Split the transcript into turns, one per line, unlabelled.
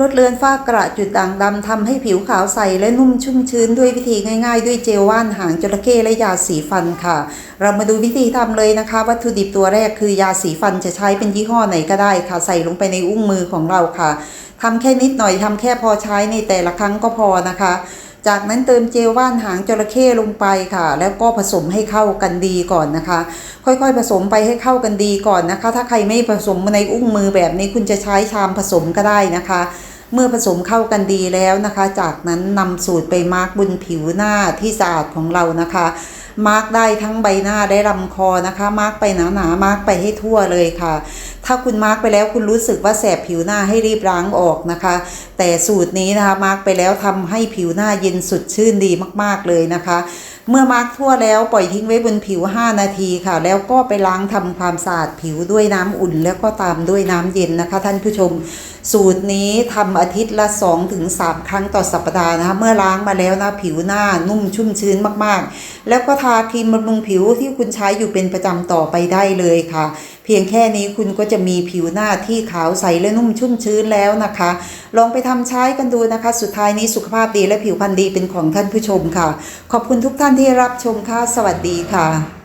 ลดเลือนฝ้ากระจุดด่างดำทำให้ผิวขาวใสและนุ่มชุ่มชื้นด้วยวิธีง่ายๆ ด้วยเจลว่านหางจระเข้และยาสีฟันค่ะ เรามาดูวิธีทำเลยนะคะ วัตถุดิบตัวแรกคือยาสีฟันจะใช้เป็นยี่ห้อไหนก็ได้ค่ะใส่ลงไปในอุ้งมือของเราค่ะทำแค่นิดหน่อยทำแค่พอใช้ในแต่ละครั้งก็พอนะคะ จากนั้นเติมเจลว่านหางจระเข้ลงไปค่ะ แล้วก็ผสมให้เข้ากันดีก่อนนะคะ ค่อยๆผสมไปให้เข้ากันดีก่อนนะคะ ถ้าใครไม่ผสมในอุ้งมือแบบนี้คุณจะใช้ชามผสมก็ได้นะคะ เมื่อผสมเข้ากันดีแล้วนะคะ จากนั้นนำสูตรไปมาร์กบนผิวหน้าที่สะอาดของเรานะคะ มาร์กได้ทั้งใบหน้าได้ลำคอนะคะ มาร์กไปหนาๆมาร์กไปให้ทั่วเลยค่ะ ถ้าคุณมาร์กไปแล้วคุณรู้สึกว่าแสบผิวหน้าให้รีบล้างออกนะคะ แต่สูตรนี้นะคะมาร์กไปแล้วทำให้ผิวหน้าเย็นสดชื่นดีมากๆเลยนะคะ เมื่อมาร์กทั่วแล้วปล่อยทิ้งไว้บนผิว 5 นาทีค่ะ แล้วก็ไปล้างทำความสะอาดผิวด้วยน้ำอุ่น แล้วก็ตามด้วยน้ำเย็นนะคะ ท่านผู้ชม สูตรนี้ทำอาทิตย์ละ 2-3 ครั้งต่อสัปดาห์นะคะเมื่อล้างมาแล้วนะผิวหน้านุ่มชุ่มชื้นมากๆ แล้วก็ทาครีมบำรุงผิวที่คุณใช้อยู่เป็นประจำต่อไปได้เลยค่ะ เพียงแค่นี้คุณก็จะมีผิวหน้าที่ขาวใสและนุ่มชุ่มชื้นแล้วนะคะ ลองไปทำใช้กันดูนะคะ สุดท้ายนี้สุขภาพดีและผิวพรรณดีเป็นของท่านผู้ชมค่ะ ขอบคุณทุกท่านที่รับชมค่ะสวัสดีค่ะ